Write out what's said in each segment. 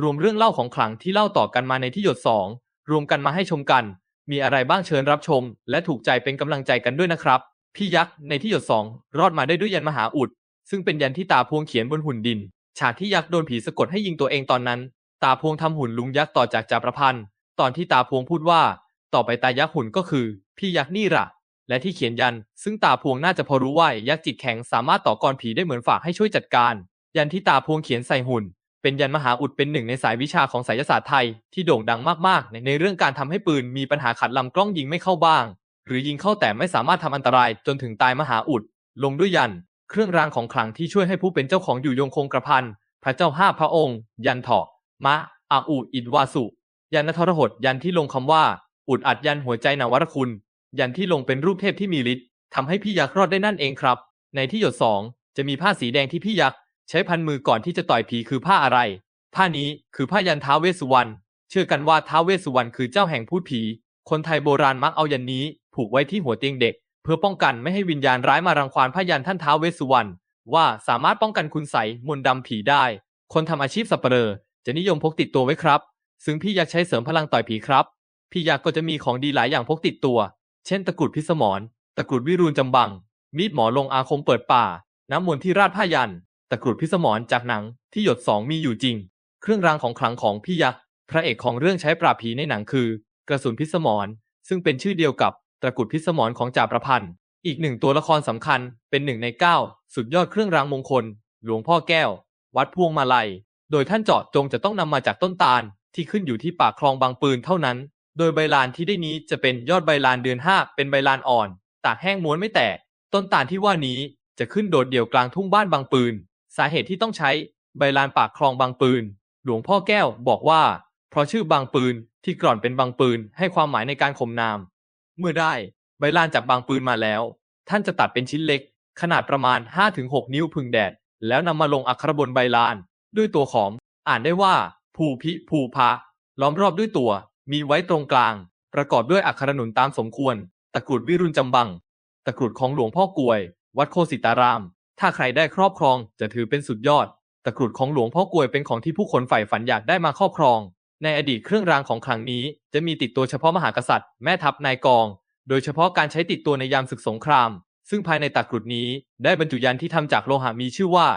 รวมเรื่องเล่าของขลังที่เล่าต่อกันมาในที่หยดสองรวมกันมาให้ชมกัน มีอะไรบ้างเชิญรับชม และถูกใจเป็นกำลังใจกันด้วยนะครับ พี่ยักษ์ในที่หยดสองรอดมาได้ด้วยยันมหาอุด ซึ่งเป็นยันที่ตาพวงเขียนบนหุ่นดิน ฉากที่ยักษ์โดนผีสะกดให้ยิงตัวเองตอนนั้น ตาพวงทำหุ่นลุงยักษ์ต่อจากจาประพันธ์ ตอนที่ตาพวงพูดว่า ต่อไปตายักษ์หุ่นก็คือ พี่ยักษ์นี่ละและที่เขียนยัน ซึ่งตาพวงน่าจะพอรู้ว่ายักษ์จิตแข็งสามารถต่อกรผีได้เหมือนฝากให้ช่วยจัดการ ยันที่ตาพวงเขียนใส่หุ่น เป็นยันมหาอุดเป็นหนึ่งในสายวิชาของไสยศาสตร์ไทยที่โด่งดังมากๆ ในเรื่องการทำให้ปืนมีปัญหาขัดลำกล้องยิงไม่เข้าบ้าง หรือยิงเข้าแต่ไม่สามารถทำอันตรายจนถึงตายมหาอุด ลงด้วยยัน เครื่องรางของขลังที่ช่วยให้ผู้เป็นเจ้าของอยู่ยงคงกระพันพระเจ้าห้าพระองค์ ยันเถาะมะอาอูอิดวาสุ ยันนทรหดยันที่ลงคำว่า อุดอัดยันหัวใจนวรคุณ ยันที่ลงเป็นรูปเทพที่มีฤทธิ์ทำให้พี่ยักษ์รอดได้นั่นเองครับ ในที่หยดสองจะมีผ้าสีแดงที่พี่ยักษ์ ใช้พันมือก่อนที่จะต่อยผีคือผ้าอะไร ผ้านี้คือผ้ายันท้าวเวสสุวรรณ เชื่อกันว่าท้าวเวสสุวรรณคือเจ้าแห่งพูดผี คนไทยโบราณมักเอายันนี้ผูกไว้ที่หัวเตียงเด็ก เพื่อป้องกันไม่ให้วิญญาณร้ายมารังควานผ้ายันท่านท้าวเวสสุวรรณว่าสามารถป้องกันคุณไสมนต์ดำผีได้ คนทำอาชีพสับเปลอจะนิยมพกติดตัวไว้ครับ ซึ่งพี่อยักใช้เสริมพลังต่อยผีครับ พี่อยักก็จะมีของดีหลายอย่างพกติดตัว เช่น ตะกรุดพิสมร ตะกรุดวิรูลจำบัง มีดหมอลงอาคมเปิดป่า น้ำมนต์ที่ราดผ้ายัน ตะกรุดพิสมรจากหนังที่หยดสองมีอยู่จริง เครื่องรางของขลังของพี่ยักษ์พระเอกของเรื่องใช้ปราบผีในหนังคือ กระสุนพิสมรซึ่งเป็นชื่อเดียวกับตะกรุดพิสมรของจ่าประพันธ์ อีกหนึ่งตัวละครสำคัญเป็นหนึ่งในเก้าสุดยอดเครื่องรางมงคล หลวงพ่อแก้ว วัดพวงมาลัย โดยท่านเจาะจงจะต้องนำมาจากต้นตาล ที่ขึ้นอยู่ที่ปากคลองบางปืนเท่านั้น โดยใบลานที่ได้นี้จะเป็นยอดใบลานเดือนห้าเป็นใบลานอ่อน ตากแห้งม้วนไม่แตก ต้นตาลที่ว่านี้จะขึ้นโดดเดี่ยวกลางทุ่งบ้านบางปืน สาเหตุที่ต้องใช้ใบลานปากคลองบางปืน หลวงพ่อแก้วบอกว่า เพราะชื่อบางปืนที่ก่อนเป็นบางปืนให้ความหมายในการข่มนาม เมื่อได้ใบลานจากบางปืนมาแล้ว ท่านจะตัดเป็นชิ้นเล็ก ขนาดประมาณ 5-6 นิ้วพึงแดด แล้วนำมาลงอักขรบนใบลาน ด้วยตัวขอม อ่านได้ว่า ภูพิภูพะล้อมรอบด้วยตัว มีไว้ตรงกลาง ประกอบด้วยอักขรหนุนตามสมควร ตะกรุดวิรุณจำบัง ตะกรุดของหลวงพ่อกวย วัดโคสิตาราม ถ้าใครได้ครอบครองจะถือเป็นสุดยอด ตะกรุดของหลวงพ่อกวยเป็นของที่ผู้คนใฝ่ฝันอยากได้มาครอบครอง ในอดีตเครื่องรางของขลังนี้ จะมีติดตัวเฉพาะมหากษัตริย์ แม่ทัพนายกอง โดยเฉพาะการใช้ติดตัวในยามศึกสงคราม ซึ่งภายในตะกรุดนี้ ได้บรรจุยันที่ทำจากโลหะมีชื่อว่า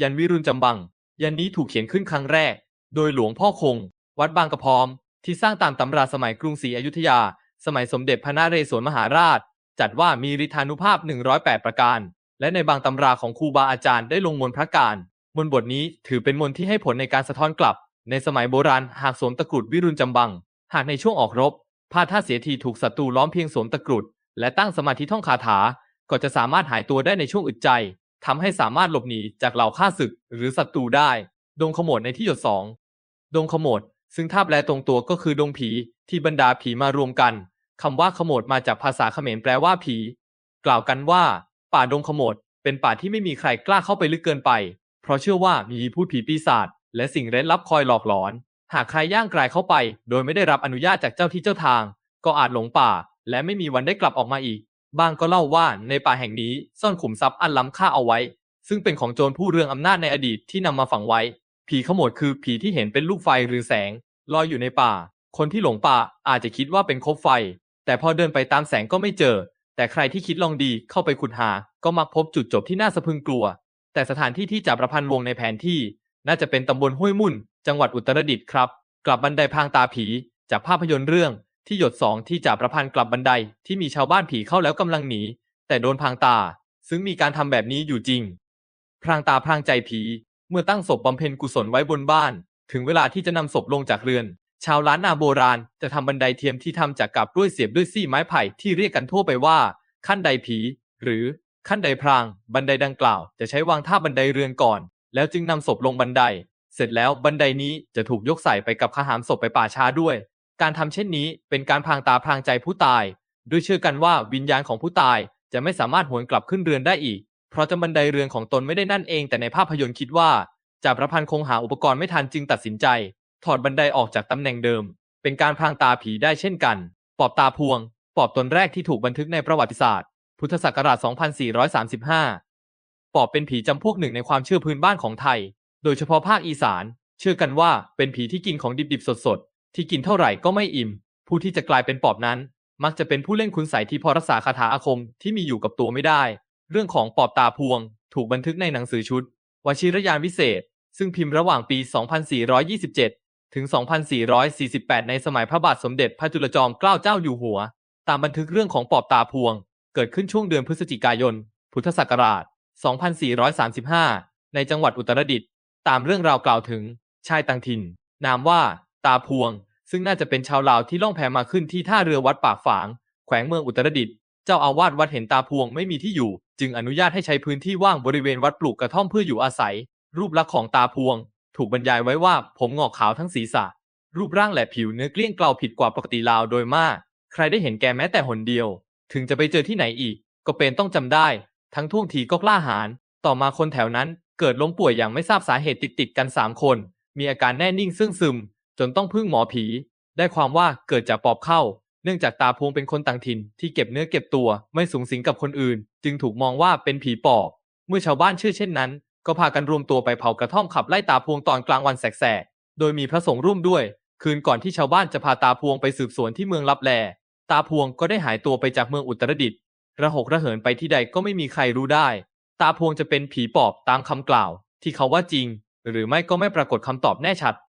ยันวิรุณจำบัง ยันนี้ถูกเขียนขึ้นครั้งแรก โดยหลวงพ่อคง วัดบางกระพร้อม ที่สร้างตามตำราสมัยกรุงศรีอยุธยา สมัยสมเด็จพระนเรศวรมหาราช จัดว่ามีฤทธานุภาพ 108 ประการ และในบางตำราของครูบาอาจารย์ได้ลงมนต์พระการ มนต์บทนี้ถือเป็นมนต์ที่ให้ผลในการสะท้อนกลับ ในสมัยโบราณหากสวมตะกรุดวิรุณจำบัง หากในช่วงออกรบพลาดท่าเสียทีถูกศัตรูล้อมเพียงสวมตะกรุด และตั้งสมาธิท่องคาถา ก็จะสามารถหายตัวได้ในช่วงอึดใจทำให้สามารถหลบหนีจากเหล่าข้าศึกหรือศัตรูได้ ดงขโมดในที่หยดสองดงขโมดซึ่งถ้าแปลตรงตัวก็คือดงผีที่บรรดาผีมารวมกันคำว่าขโมดมาจากภาษาเขมรแปลว่าผี กล่าวกันว่า ป่าดงขโมดเป็นป่าที่ไม่มีใครกล้าเข้าไปลึกเกินไป เพราะเชื่อว่ามีพูดผีปีศาจและสิ่งเร้นลับคอยหลอกหลอน หากใครย่างกลายเข้าไป โดยไม่ได้รับอนุญาตจากเจ้าที่เจ้าทาง ก็อาจหลงป่า และไม่มีวันได้กลับออกมาอีก บางก็เล่าว่าในป่าแห่งนี้ซ่อนขุมทรัพย์อันล้ำค่าเอาไว้ ซึ่งเป็นของโจรผู้เรืองอำนาจในอดีตที่นำมาฝังไว้ ผีขโมดคือผีที่เห็นเป็นลูกไฟหรือแสง ลอยอยู่ในป่า คนที่หลงป่าอาจจะคิดว่าเป็นคบไฟ แต่พอเดินไปตามแสงก็ไม่เจอ แต่ใครที่คิดลองดีเข้าไปขุดหา ก็มักพบจุดจบที่น่าสะพึงกลัว แต่สถานที่ที่จับประพันธ์วงในแผนที่ น่าจะเป็นตำบลห้วยมุ่น จังหวัดอุตรดิตถ์ครับ กลับบันไดพางตาผี จากภาพยนตร์เรื่อง ที่หยดสองที่จับประพันธ์กลับบันไดที่มีชาวบ้านผีเข้าแล้วกำลังหนีแต่โดนพางตา ซึ่งมีการทำแบบนี้อยู่จริง พรางตาพรางใจผี เมื่อตั้งศพบำเพ็ญกุศลไว้บนบ้าน ถึงเวลาที่จะนำศพลงจากเรือน ชาวล้านนาโบราณจะทำบันไดเทียมที่ทำจากกับกล้วยเสียบด้วยซี่ไม้ไผ่ที่เรียกกันทั่วไปว่า ขั้นไดผี หรือขั้นไดพราง บันไดดังกล่าว จะใช้วางท่าบันไดเรือนก่อน แล้วจึงนำศพลงบันได เสร็จแล้วบันไดนี้จะถูกยกใส่ไปกับขหามศพไปป่าช้าด้วย การทำเช่นนี้เป็นการพรางตาพรางใจผู้ตาย ด้วยเชื่อกันว่าวิญญาณของผู้ตายจะไม่สามารถหวนกลับขึ้นเรือนได้อีก เพราะจะบันไดเรือนของตนไม่ได้นั่นเองแต่ในภาพยนตร์คิดว่าจ่าประพันธ์คงหาอุปกรณ์ไม่ทันจึงตัดสินใจ ถอดบันไดออกจากตำแหน่งเดิม เป็นการพรางตาผีได้เช่นกัน ปอบตาพวง ปอบตนแรกที่ถูกบันทึกในประวัติศาสตร์ พุทธศักราช 2435 ปอบเป็นผีจำพวกหนึ่งในความเชื่อพื้นบ้านของไทย โดยเฉพาะภาคอีสาน เชื่อกันว่าเป็นผีที่กินของดิบๆสดๆ ที่กินเท่าไหร่ก็ไม่อิ่ม ผู้ที่จะกลายเป็นปอบนั้น มักจะเป็นผู้เล่นคุณใสที่พอรักษาคาถาอาคมที่มีอยู่กับตัวไม่ได้ เรื่องของปอบตาพวง ถูกบันทึกในหนังสือชุดวชิรยานวิเศษ ซึ่งพิมพ์ระหว่างปี 2427 ถึง 2448 ในสมัยพระบาทสมเด็จพระจุลจอมเกล้าเจ้าอยู่หัว ตามบันทึกเรื่องของปอบตาพวง เกิดขึ้นช่วงเดือนพฤศจิกายน พุทธศักราช 2435 ในจังหวัดอุตรดิตถ์ ตามเรื่องราวกล่าวถึง ชายต่างถิ่น นามว่า ตาพวง ซึ่งน่าจะเป็นชาวลาวที่ล่องแพมาขึ้นที่ท่าเรือวัดปากฝาง แขวงเมืองอุตรดิตถ์ เจ้าอาวาสวัดเห็นตาพวงไม่มีที่อยู่ จึงอนุญาตให้ใช้พื้นที่ว่างบริเวณวัดปลูกกระท่อมเพื่ออยู่อาศัย รูปลักษณ์ของตาพวง ถูกบรรยายไว้ว่าผมงอกขาวทั้งศีรษะ รูปร่างและผิวเนื้อเกลี้ยงเกลาผิดกว่าปกติลาวโดยมาก ใครได้เห็นแกแม้แต่หนเดียว ถึงจะไปเจอที่ไหนอีก ก็เป็นต้องจำได้ ทั้งท่วงทีก็กล้าหาญต่อมาคนแถวนั้นเกิดล้มป่วยอย่างไม่ทราบสาเหตุติดติดๆกันสามคน มีอาการแน่นิ่งซึ่งซึม จนต้องพึ่งหมอผี ได้ความว่าเกิดจากปอบเข้า เนื่องจากตาพวงเป็นคนต่างถิ่นที่เก็บเนื้อเก็บตัวไม่สูงสิงกับคนอื่น จึงถูกมองว่าเป็นผีปอบ เมื่อชาวบ้านเชื่อเช่นนั้น ก็พากันรวมตัวไปเผากระท่อมขับไล่ตาพวงตอนกลางวันแสกๆ โดยมีพระสงฆ์ร่วมด้วย คืนก่อนที่ชาวบ้านจะพาตาพวงไปสืบสวนที่เมืองลับแล ตาพวงก็ได้หายตัวไปจากเมืองอุตรดิตถ์ ระหกระเหินไปที่ใดก็ไม่มีใครรู้ได้ ตาพวงจะเป็นผีปอบตามคำกล่าว ที่เขาว่าจริง หรือไม่ก็ไม่ปรากฏคำตอบแน่ชัด